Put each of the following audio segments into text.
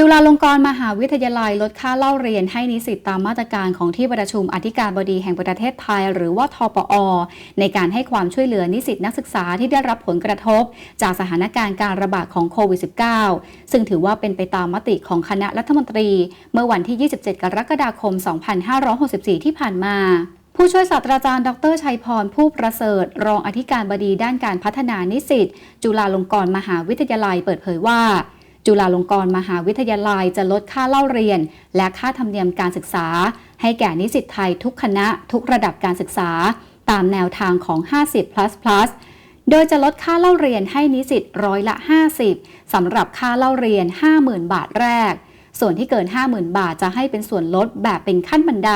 จุฬาลงกรณ์มหาวิทยาลัยลดค่าเล่าเรียนให้นิสิตตามมาตรการของที่ประชุมอธิการบดีแห่งประเทศไทย หรือว่าทปอ ในการให้ความช่วยเหลือนิสิตนักศึกษาที่ได้รับผลกระทบ จากสถานการณ์การระบาดของโควิด -19 ซึ่งถือว่าเป็นไปตามมติของคณะรัฐมนตรี เมื่อวันที่ 27 กรกฎาคม 2564 ที่ผ่านมาผู้ช่วยศาสตราจารย์ ดรชัยพร ผู้ประเสริฐ รองอธิการบดีด้านการพัฒนานิสิต จุฬาลงกรณ์มหาวิทยาลัยเปิดเผยว่า จุฬาลงกรณ์มหาวิทยาลัยจะลดค่าเล่าเรียน และค่าธรรมเนียมการศึกษา ให้แก่นิสิตไทยทุกคณะทุกระดับการศึกษา ตามแนวทางของ 50 plus plus โดยจะลดค่าเล่าเรียนให้นิสิตร้อยละ 50สำหรับค่าเล่าเรียน 50,000 บาทแรก ส่วนที่เกิน 50,000 บาทจะให้เป็นส่วนลดแบบเป็นขั้นบันได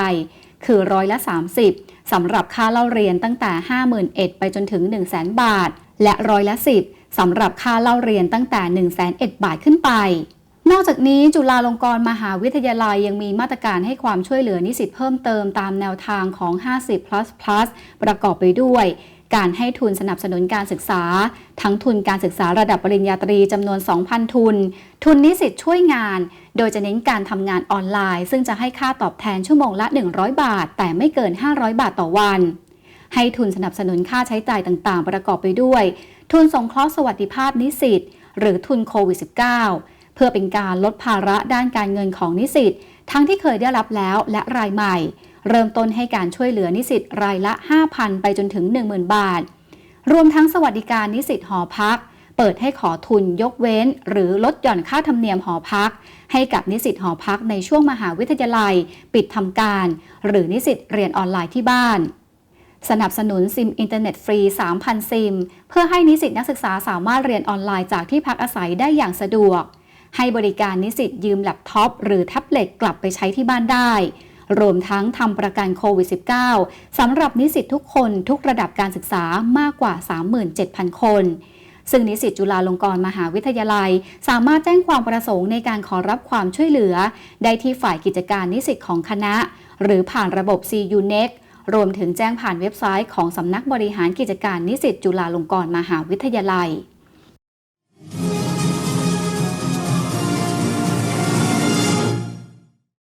คือร้อยละ 30สำหรับค่าเล่าเรียนตั้งแต่ 51,000ไปจนถึง 100,000บาท และร้อยละ 10 สำหรับค่าเล่าเรียนตั้งแต่1 0 0 0 0 0บาทขึ้นไป นอกจากนี้จุฬาลงกรณ์มหาวิทยาลัยยังมีมาตรการให้ความช่วยเหลือนิสิตเพิ่มเติมตามแนวทางของ 50 plus plus ประกอบไปด้วย การให้ทุนสนับสนุนการศึกษา ทั้งทุนการศึกษาระดับปริญญาตรีจำนวน 2,000 ทุน ทุนนิสิตช่วยงาน โดยจะเน้นการทำงานออนไลน์ ซึ่งจะให้ค่าตอบแทนชั่วโมงละ 100 บาท แต่ไม่เกิน 500 บาทต่อวันให้ทุนสนับสนุนค่าใช้จ่ายต่างๆ ประกอบไปด้วย ทุนสงเคราะห์สวัสดิภาพนิสิตหรือทุนโควิด -19 เพื่อเป็นการลดภาระด้านการเงินของนิสิตทั้งที่เคยได้รับแล้วและรายใหม่ เริ่มต้นให้การช่วยเหลือนิสิตรายละ 5,000 ไปจนถึง 10,000 บาท รวมทั้งสวัสดิการนิสิตหอพัก เปิดให้ขอทุนยกเว้น หรือลดหย่อนค่าธรรมเนียมหอพัก ให้กับนิสิตหอพักในช่วงมหาวิทยาลัย ปิดทำการ หรือนิสิตเรียนออนไลน์ที่บ้าน สนับสนุนซิมอินเทอร์เน็ตฟรี 3,000 ซิม เพื่อให้นิสิตนักศึกษาสามารถเรียนออนไลน์จากที่พักอาศัยได้อย่างสะดวก ให้บริการนิสิตยืมแล็ปท็อปหรือแท็บเล็ตกลับไปใช้ที่บ้านได้ รวมทั้งทำประกันโควิด -19 สำหรับนิสิตทุกคนทุกระดับการศึกษามากกว่า 37,000 คน ซึ่งนิสิตจุฬาลงกรณ์มหาวิทยาลัย สามารถแจ้งความประสงค์ในการขอรับความช่วยเหลือ ได้ที่ฝ่ายกิจการนิสิตของคณะ หรือผ่านระบบ CUNET รวมถึงแจ้งผ่านเว็บไซต์ของสำนักบริหารกิจการนิสิตจุฬาลงกรณ์มหาวิทยาลัย